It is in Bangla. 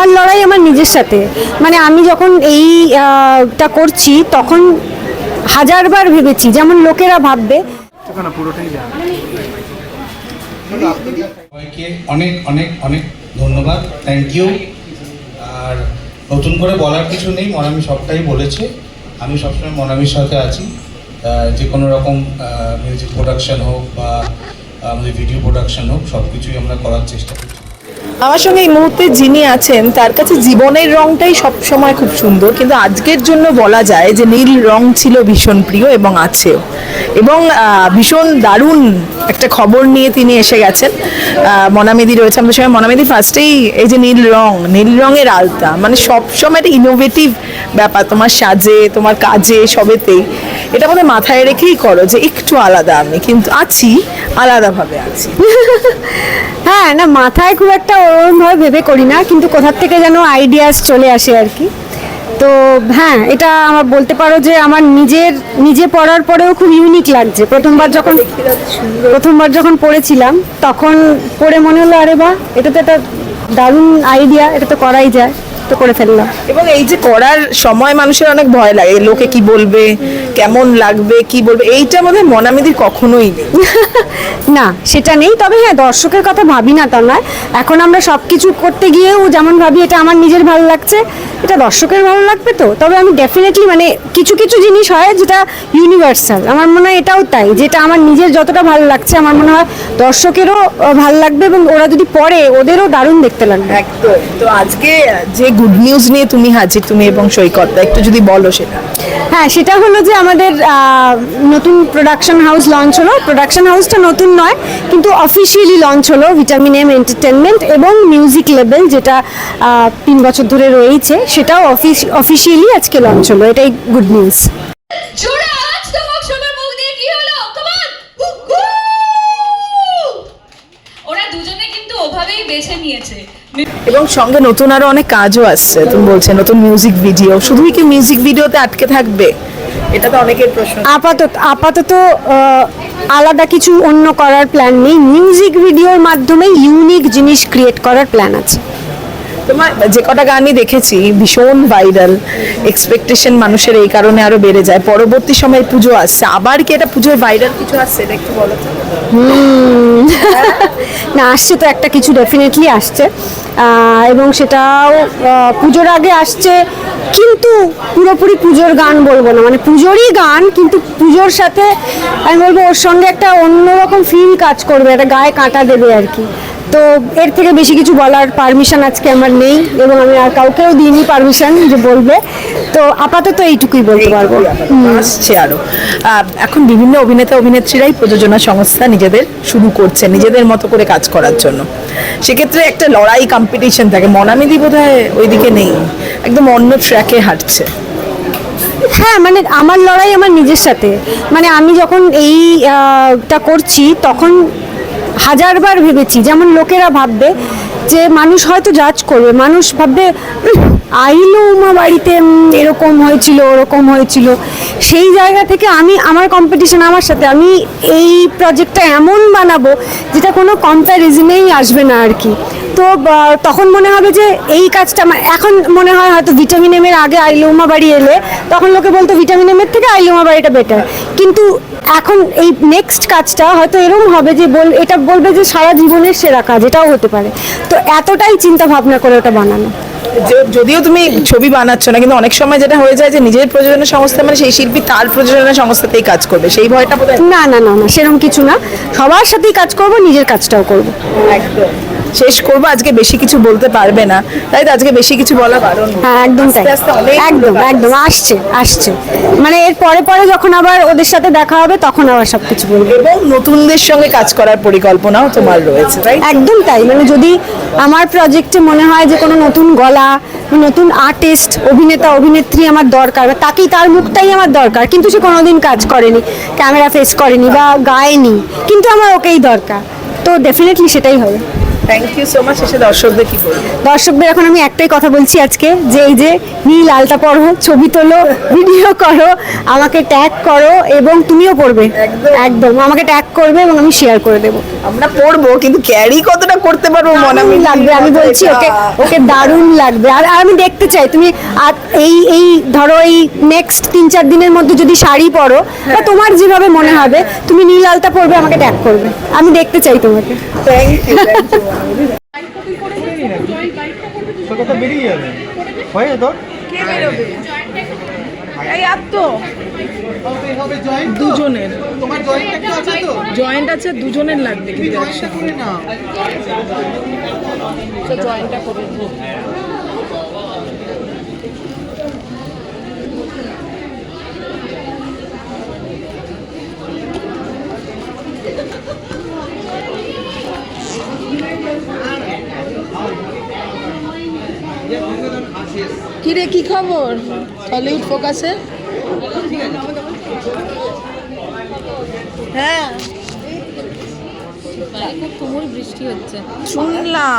আমার লড়াই আমার নিজের সাথে। মানে আমি যখন এইটা করছি তখন হাজারবার ভেবেছি যেমন লোকেরা ভাববে। অনেক অনেক অনেক ধন্যবাদ। থ্যাংক ইউ আর নতুন করে বলার কিছু নেই মনামি সবটাই বলেছে। আমি সবসময় মনামির সাথে আছি। যে কোনো রকম মিউজিক প্রোডাকশন হোক বা আমাদের ভিডিও প্রোডাকশন হোক সব কিছুই আমরা করার চেষ্টা করছি। আমার সঙ্গে এই মুহূর্তে যিনি আছেন, তার কাছে জীবনের রংটাই সব সময় খুব সুন্দর, কিন্তু আজকের জন্য বলা যায় যে নীল রং ছিল ভীষণ প্রিয় এবং আছেও। এবং ভীষণ দারুণ একটা খবর নিয়ে তিনি এসে গেছেন। মনামেদি রয়েছে, আমাদের সঙ্গে মনামেদি ফার্স্টেই এই যে নীল রং, নীল রঙের আলতা মানে সব সময় একটা ইনোভেটিভ ব্যাপার, তোমার সাজে, তোমার কাজে, সবেতেই। এটা আমাদের মাথায় রেখেই করো যে একটু আলাদা আমি, কিন্তু আছি, আলাদাভাবে আছি। হ্যাঁ না, মাথায় খুব একটা ওরমভাবে ভেবে করি না, কিন্তু কোথার থেকে যেন আইডিয়াস চলে আসে আর কি। তো হ্যাঁ এটা আমার বলতে পারো যে আমার নিজের, নিজে পড়ার পরেও খুব ইউনিক লাগছে। প্রথমবার যখন প্রথমবার যখন পড়েছিলাম, তখন পড়ে মনে হলো, আরে বা এটা তো একটা দারুণ আইডিয়া এটা তো করাই যায়। তো করে ফেললাম। এবং এই যে করার সময় মানুষের অনেক ভয় লাগে লোকে কি বলবে কেমন লাগবে কি বলবে এইটা মধ্যে মনামিদির কখনোই নেই। না সেটা নেই তবে হ্যাঁ দর্শকের কথা ভাবি না তা নয় এখন আমরা সব কিছু করতে গিয়েও যেমন ভাবি এটা আমার নিজের ভালো লাগছে এটা দর্শকের ভালো লাগবে তো। তবে আমি ডেফিনেটলি মানে কিছু কিছু জিনিস হয় যেটা ইউনিভার্সাল আমার মনে হয় এটাও তাই যেটা আমার নিজের যতটা ভালো লাগছে আমার মনে হয় দর্শকেরও ভালো লাগবে এবং ওরা যদি পড়ে ওদেরও দারুণ দেখতে লাগবে। একদম। তো আজকে যে গুড নিউজ নিয়ে তুমি হাজির তুমি এবং সৈকতটা একটু যদি বলো সেটা। হ্যাঁ সেটা হলো যে আমাদের নতুন প্রোডাকশন হাউস লঞ্চ হলো। প্রোডাকশন হাউসটা নতুন নয় কিন্তু অফিসিয়ালি লঞ্চ হলো ভিটামিন এম এন্টারটেনমেন্ট এবং মিউজিক লেভেল যেটা তিন বছর ধরে রয়েছে সেটাও অফিস অফিসিয়ালি আজকে লঞ্চ হলো। এটাই গুড নিউজ জোরে আওয়াজ দাও সোনার মুখ দিয়ে কি হলো? কমান ওরা দুজনে কিন্তু ওভাবেই বেছে নিয়েছে। এবং সঙ্গে নতুন আরও অনেক কাজও আসছে। তুমি বলছে নতুন মিউজিক ভিডিও শুধুই কি মিউজিক ভিডিওতে আটকে থাকবে? এটা তো অনেকের প্রশ্ন। আপাতত আপাতত আলাদা কিছু অন্য করার প্ল্যান নেই। মিউজিক ভিডিওর মাধ্যমে ইউনিক জিনিস ক্রিয়েট করার প্ল্যান আছে। তোমার যে কটা গানই দেখেছি ভীষণ ভাইরাল এক্সপেকটেশন মানুষের এই কারণে আরও বেড়ে যায়। পরবর্তী সময় পুজো আসছে। আবার কি এটা পুজোর ভাইরাল কিছু আসছে? এটা একটু বলো তো। না, আসছে তো একটা কিছু ডেফিনেটলি আসছে। এবং সেটাও পুজোর আগে আসছে, কিন্তু পুরোপুরি পুজোর গান বলব না। মানে পুজোরই গান, কিন্তু পুজোর সাথে, আমি বলব, ওর সঙ্গে একটা অন্যরকম ফিল কাজ করবে, একটা গায়ে কাঁটা দেবে আর কি। তো এর থেকে বেশি কিছু বলার পারমিশন আজকে আমার নেই এবং আমি আর কাউকেও দিইনি পারমিশন যে বলবে। তো আপাতত এইটুকুই বলতে পারব। আসছে আরও। এখন বিভিন্ন অভিনেতা অভিনেত্রীরাই প্রযোজনা সংস্থা নিজেদের শুরু করছে নিজেদের মতো করে কাজ করার জন্য। সেক্ষেত্রে একটা লড়াই কম্পিটিশন থাকে। মনামিদি বোধ হয় ওইদিকে নেই। একদম অন্য ট্র্যাকে হাঁটছে। হ্যাঁ মানে আমার লড়াই আমার নিজের সাথে। মানে আমি যখন এইটা করছি তখন হাজারবার ভেবেছি যেমন লোকেরা ভাববে যে মানুষ হয়তো জাজ করবে মানুষ ভাববে "উহ, আইলো উমা বাড়িতে এরকম হয়েছিল ওরকম হয়েছিল। সেই জায়গা থেকে আমি আমার কম্পিটিশন আমার সাথে আমি এই প্রজেক্টটা এমন বানাবো যেটা কোনো কম্প্যারিজনেই আসবে না আর কি। তো তখন মনে হবে যে এই কাজটা আমার- এখন মনে হয় হয়তো ভিটামিন এম এর আগে আইলোমা বাড়ি এলে তখন লোকে বলতো ভিটামিন এম এর থেকে আইলোমা বাড়িটা বেটার কিন্তু এখন এই নেক্সট কাজটা হয়তো এরকম হবে যে বল এটা বলবে যে সারা জীবনের সেরা কাজ এটাও হতে পারে। তো এতটাই চিন্তা ভাবনা করে ওটা বানানো। যদিও তুমি ছবি বানাচ্ছ না কিন্তু অনেক সময় যেটা হয়ে যায় যে নিজের প্রযোজনা সংস্থা মানে সেই শিল্পী তার প্রযোজনা সংস্থাতেই কাজ করবে। সেই ভয়টা না না না না সেরকম কিছু না। সবার সাথেই কাজ করব নিজের কাজটাও করব। একদম। শেষ করব আজকে বেশি কিছু বলতে পারবে না। তাই তো আজকে বেশি কিছু বলা হ্যাঁ একদম তাই। একদম একদম আসছে আসছে। মানে এর পরে পরে যখন আবার ওদের সাথে দেখা হবে তখন আবার সবকিছু বলব। এবং নতুনদের সঙ্গে কাজ করার পরিকল্পনাও তোমার রয়েছে তাই একদম তাই। মানে যদি আমার প্রজেক্টে মনে হয় যে কোনো নতুন গলা নতুন আর্টিস্ট অভিনেতা অভিনেত্রী আমার দরকার বা তাকেই তার মুখটাই আমার দরকার কিন্তু সে কোনোদিন কাজ করেনি ক্যামেরা ফেস করেনি বা গায়নি কিন্তু আমার ওকেই দরকার। তো ডেফিনেটলি সেটাই হবে। থ্যাংক ইউ সো মাচ এসে দর্শকদের কি বলব? দর্শকদের এখন আমি একটাই কথা বলছি আজকে যে এই যে নীল আলতা পড়ো ছবি তোলো ভিডিও করো আমাকে ট্যাগ করো এবং তুমিও পড়বে। একদম। আমাকে ট্যাগ করবে এবং আমি শেয়ার করে দেবো। আমরা পড়ব কিন্তু ক্যারি কতটা করতে পারব মনে দারুণ লাগবে আমি বলছি ওকে ওকে দারুণ লাগবে। আর আর আমি দেখতে চাই তুমি আর এই এই ধরো এই নেক্সট তিন চার দিনের মধ্যে যদি শাড়ি পরো বা তোমার যেভাবে মনে হবে তুমি নীল আলতা পরবে আমাকে ট্যাগ করবে। আমি দেখতে চাই তোমাকে। থ্যাংক ইউ বেরিয়ে যাবে। হয় তোর? কে বেরোবে? এই আর তো। দুজনের। তোমার জয়েন্ট আছে তো? জয়েন্ট আছে দুজনের লাগবে তুমি জয়েন্টটা করে নাও। কি রে কি খবর? হলিউড ফোকাসে হ্যাঁ। খুব তুমুল বৃষ্টি হচ্ছে। শুনলাম।